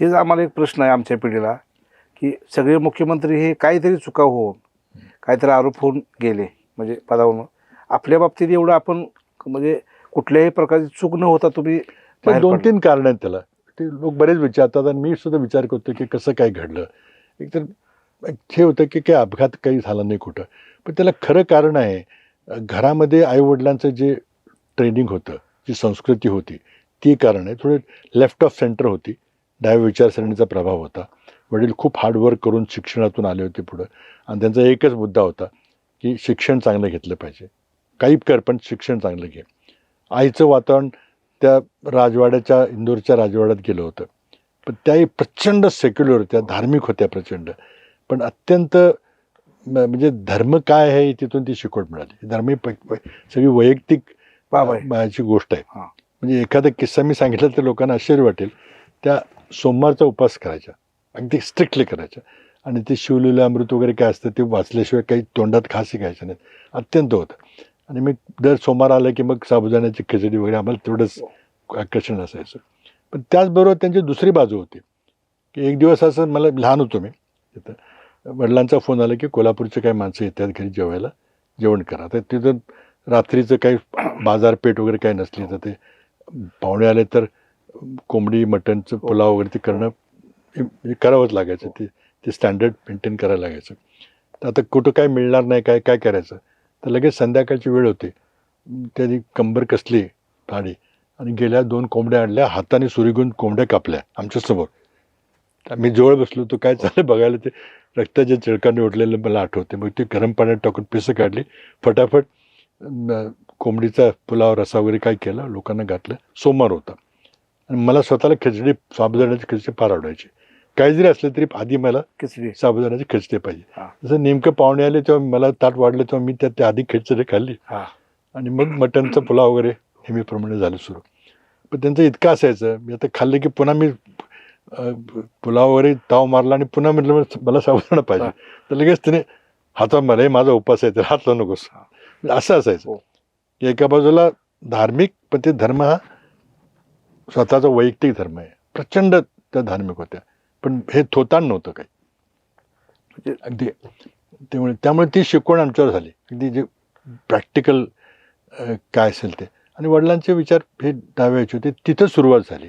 तेच आम्हाला एक प्रश्न आहे आमच्या पिढीला की सगळे मुख्यमंत्री हे काहीतरी चुका होऊन काहीतरी आरोप होऊन गेले म्हणजे पदावरून. आपल्या बाबतीत एवढं आपण म्हणजे कुठल्याही प्रकारची चूक न होता तुम्ही दोन. तीन कारण आहेत त्याला. ते लोक बरेच विचारतात आणि मी सुद्धा विचार करतो की कसं काय घडलं. एकतर एक हे होतं की काही अपघात काही झाला नाही कुठं. पण त्याला खरं कारण आहे घरामध्ये आईवडिलांचं जे ट्रेनिंग होतं जी संस्कृती होती ती कारण आहे. थोडे लेफ्ट ऑफ सेंटर होती. डाव्या विचारसरणीचा प्रभाव होता. वडील खूप हार्डवर्क करून शिक्षणातून आले होते पुढं. आणि त्यांचा एकच मुद्दा होता की शिक्षण चांगलं घेतलं पाहिजे. काही कर पण शिक्षण चांगलं घे. आईचं वातावरण त्या राजवाड्याच्या इंदोरच्या राजवाड्यात गेलं होतं. पण त्याही प्रचंड सेक्युलर होत्या धार्मिक होत्या प्रचंड. पण अत्यंत म्हणजे धर्म काय आहे तिथून ती शिकवण मिळाली. धर्म ही सगळी वैयक्तिक. माझी गोष्ट आहे. म्हणजे एखादा किस्सा मी सांगितला तर लोकांना आश्चर्य वाटेल. त्या सोमवारचा उपास करायच्या. अगदी स्ट्रिक्टली करायच्या. आणि ते शिवलेलं अमृत वगैरे काय असतं ते वाचल्याशिवाय काही तोंडात खासी घ्यायचं नाहीत अत्यंत होतं. आणि मी दर सोमवार आलं की मग साबुदाण्याची खिचडी वगैरे आम्हाला तेवढंच आकर्षण असायचं. पण त्याचबरोबर त्यांची दुसरी बाजू होती. की एक दिवस असं मला लहान होतो मी तिथं. वडिलांचा फोन आला की कोल्हापूरचे काही माणसं येतात घरी जेवायला. जेवण करा. तर तिथं रात्रीचं काही बाजारपेठ वगैरे काही नसली तर ते पाहुणे आले तर कोंबडी मटणचं पुलाव वगैरे ते करणं हे- हे करावंच लागायचं. ते ते स्टँडर्ड मेंटेन करायला लागायचं. तर आता कुठं काय मिळणार नाही काय काय करायचं? तर लगेच संध्याकाळची वेळ होती. त्यांनी कंबर कसली फाडी आणि गेल्या दोन कोंबड्या आणल्या हाताने सुरी घेऊन कोंबड्या कापल्या आमच्यासमोर मी जवळ बसलो तो काय चाललं बघायला ते रक्ताच्या चिळकाने उठलेलं मला आठवते. मग ते गरम पाण्यात टाकून पिसं काढली. फटाफट कोंबडीचा पुलाव रसा वगैरे काय केलं लोकांना घातलं. सोमवार होता. आणि मला स्वतःला खिचडी साबुदाण्याची खिचडी फार आवडायची. काही जरी असलं तरी आधी मला खिचडी. साबुदाण्याची खिचडी पाहिजे. जसं नेमकं पाहुणे आले तेव्हा मला ताट वाढलं तेव्हा मी त्या आधी खिचडी खाल्ली. आणि मग मटणचा पुलाव वगैरे नेहमीप्रमाणे झालं सुरू. पण त्यांचं इतकं असायचं मी आता खाल्लं की पुन्हा मी पुलाव वगैरे ताव मारला आणि पुन्हा म्हटलं मला- साबुदाणा पाहिजे. तर लगेच त्याने हातात मला हे माझा उपास आहे तर हात लावू नकोस. म्हणजे असं असायचं. हो. की एका बाजूला धार्मिक पण ते धर्म हा स्वतःचा वैयक्तिक धर्म आहे. प्रचंड त्या धार्मिक होत्या. पण हे थोताण नव्हतं काही. म्हणजे अगदी त्यामुळे त्यामुळे ती शिकवण आमच्यावर झाली. अगदी जे प्रॅक्टिकल काय असेल ते. आणि वडिलांचे विचार हे डाव्याचे होते. तिथं सुरुवात झाली.